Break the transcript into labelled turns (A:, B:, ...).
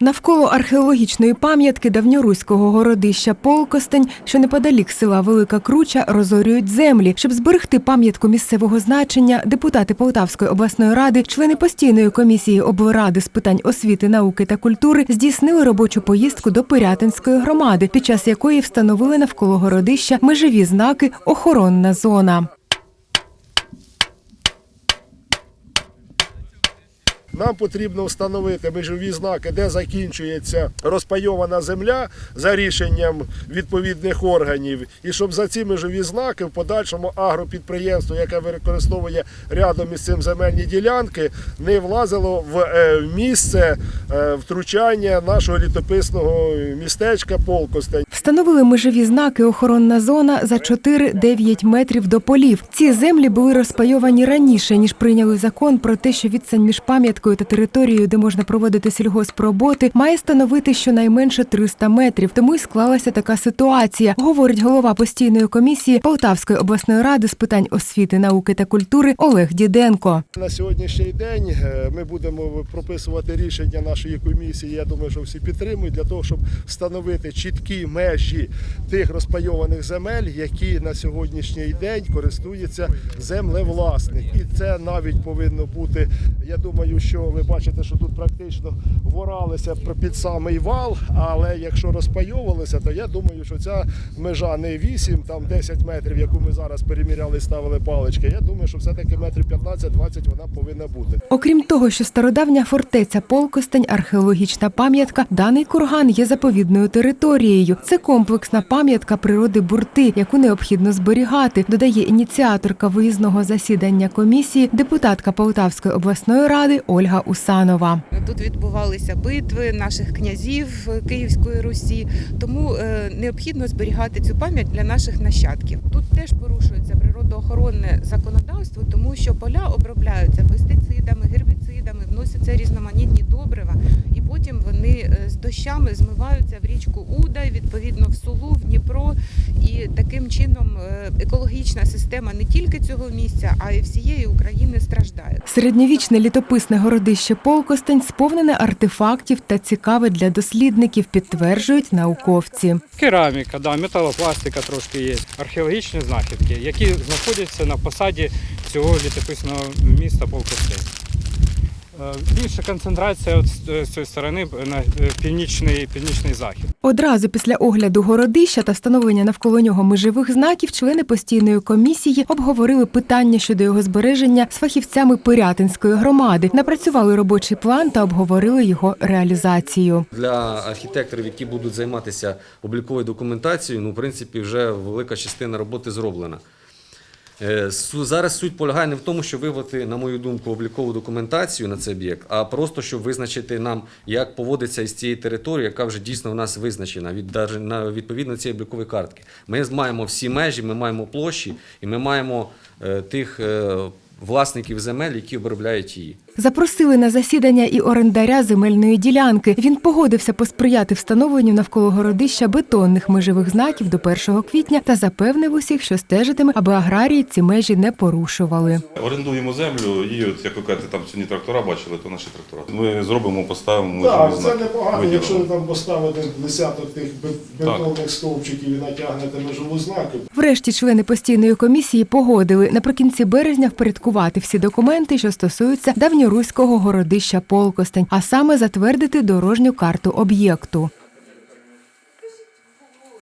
A: Навколо археологічної пам'ятки давньоруського городища Полкостень, що неподалік села Велика Круча, розорюють землі. Щоб зберегти пам'ятку місцевого значення, депутати Полтавської обласної ради, члени постійної комісії облради з питань освіти, науки та культури здійснили робочу поїздку до Пирятинської громади, під час якої встановили навколо городища межові знаки Охоронна зона.
B: Нам потрібно встановити межові знаки, де закінчується розпайована земля за рішенням відповідних органів, і щоб за ці межові знаки в подальшому агропідприємство, яке використовує рядом із цим земельні ділянки, не влазило в е, місце е, втручання нашого літописного містечка Полкостень.
A: Встановили межові знаки охоронна зона за 4-9 метрів до полів. Ці землі були розпайовані раніше, ніж прийняли закон про те, що відстань між пам'яткою та територією, де можна проводити сільгоспроботи, має становити щонайменше 300 метрів. Тому й склалася така ситуація, говорить голова постійної комісії Полтавської обласної ради з питань освіти, науки та культури Олег Діденко.
B: На сьогоднішній день е, ми будемо прописувати рішення нашої комісії. Я думаю, що всі підтримують для того, щоб встановити чіткі межі тих розпайованих земель, які на сьогоднішній день користується землевласник. І це навіть повинно бути. Я думаю, що ви бачите, що тут практично воралися під самий вал. Але якщо розпайовувалися, то я думаю, що ця межа не 8, там 10 метрів, яку ми зараз переміряли, ставили палички. Я думаю, що все-таки метрів 15-20 вона повинна бути.
A: Окрім того, що стародавня фортеця Полкостень, археологічна пам'ятка, даний курган є заповідною територією. Це комплексна пам'ятка природи бурти, яку необхідно зберігати, додає ініціаторка виїзного засідання комісії, депутатка Полтавської обласної ради Ольга Усанова.
C: Тут відбувалися битви наших князів Київської Русі, тому е, необхідно зберігати цю пам'ять для наших нащадків. Тут теж порушується природоохоронне законодавство, тому що поля обробляються пестицидами, гербіцидами, вносяться різноманітні добрива, потім вони е, з дощами змиваються в річку Удай, відповідно в Сулу, в Дніпро. І таким чином е, екологічна система не тільки цього місця, а й всієї України страждає.
A: Середньовічне літописне городище Полкостень сповнене артефактів та цікаве для дослідників, підтверджують науковці.
D: Кераміка, да, металопластика трошки є, археологічні знахідки, які знаходяться на посаді цього літописного міста Полкостей. Е, Більша концентрація от з з цієї сторони на е, північний, північний захід.
A: Одразу після огляду городища та встановлення навколо нього межових знаків члени постійної комісії обговорили питання щодо його збереження з фахівцями Пирятинської громади, напрацювали робочий план та обговорили його реалізацію.
E: Для архітекторів, які будуть займатися обліковою документацією, ну, в принципі, вже велика частина роботи зроблена. Е, Зараз суть полягає не в тому, щоб вивати, на мою думку, облікову документацію на цей об'єкт, а просто щоб визначити нам, як поводиться із цієї території, яка вже дійсно в нас визначена від відповідно цієї облікової картки. Ми маємо всі межі, ми маємо площі, і ми маємо е, тих е, власників земель, які обробляють її.
A: Запросили на засідання і орендаря земельної ділянки. Він погодився посприяти встановленню навколо городища бетонних межових знаків до 1 квітня та запевнив усіх, що стежитиме, аби аграрії ці межі не порушували.
F: Орендуємо землю і, от, як ви кажете, там сьогодні трактора бачили, то наші трактора. Ми зробимо, поставимо
B: Так,
F: можливі
B: це непогано,
F: Виділимо.
B: якщо ви там поставите десяток тих бе- бетонних стовпчиків і натягнете межову знаки.
A: Врешті члени постійної комісії погодили наприкінці березня впорядкувати всі документи, що стосуються давньоруського городища Полкостень, а саме затвердити дорожню карту об'єкту.